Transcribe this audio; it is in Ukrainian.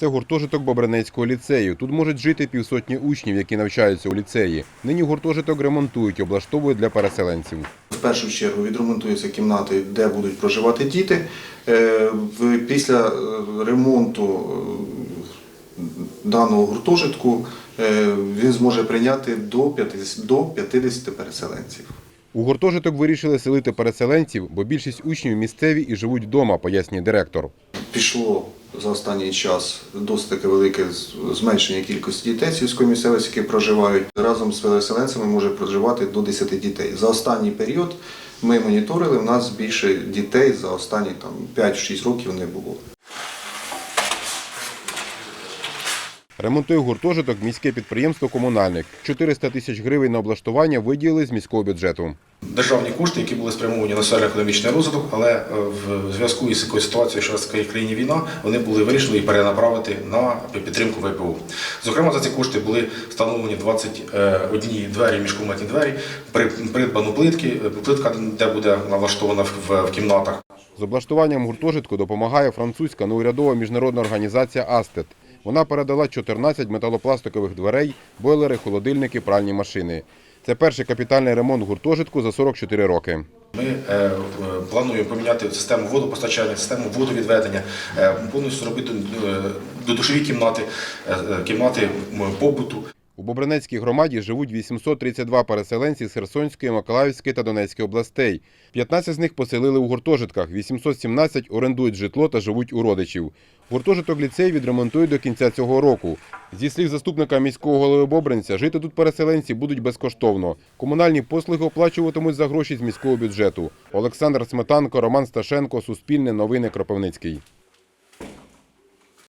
Це гуртожиток Бобринецького ліцею. Тут можуть жити півсотні учнів, які навчаються у ліцеї. Нині гуртожиток ремонтують, облаштовують для переселенців. В першу чергу відремонтуються кімнати, де будуть проживати діти. Е, Після е, ремонту е, даного гуртожитку він зможе прийняти до 50, до 50 переселенців. У гуртожиток вирішили селити переселенців, бо більшість учнів місцеві і живуть вдома, пояснює директор. Пішло за останній час досить таке велике зменшення кількості дітей сільської місцевості, які проживають. Разом з переселенцями може проживати до 10 дітей. За останній період ми моніторили, у нас більше дітей за останні там, 5-6 років не було. Ремонтує гуртожиток міське підприємство «Комунальник». 400 тисяч гривень на облаштування виділили з міського бюджету. державні кошти, які були спрямовані на соціально-економічний розвиток, але е, в зв'язку із такою ситуацією, що в країні війна, вони були вирішені і перенаправити на підтримку ВПО. Зокрема, за ці кошти були встановлені 21 двері, міжкомнатні двері, придбано плитки, е, плитка, де буде налаштована в кімнатах. З облаштуванням гуртожитку допомагає французька неурядова міжнародна організація «Астет». Вона передала 14 металопластикових дверей, бойлери, холодильники, пральні машини. Це перший капітальний ремонт гуртожитку за 44 роки. Ми е, плануємо поміняти систему водопостачання, систему водовідведення, е, повністю зробити е, додушові кімнати, кімнати побуту. У Бобринецькій громаді живуть 832 переселенці з Херсонської, Миколаївської та Донецької областей. 15 з них поселили у гуртожитках, 817 орендують житло та живуть у родичів. Гуртожиток ліцей відремонтують до кінця цього року. Зі слів заступника міського голови Бобринця, жити тут переселенці будуть безкоштовно. Комунальні послуги оплачуватимуть за гроші з міського бюджету. Олександр Сметанко, Роман Сташенко, Суспільне новини Кропивницький.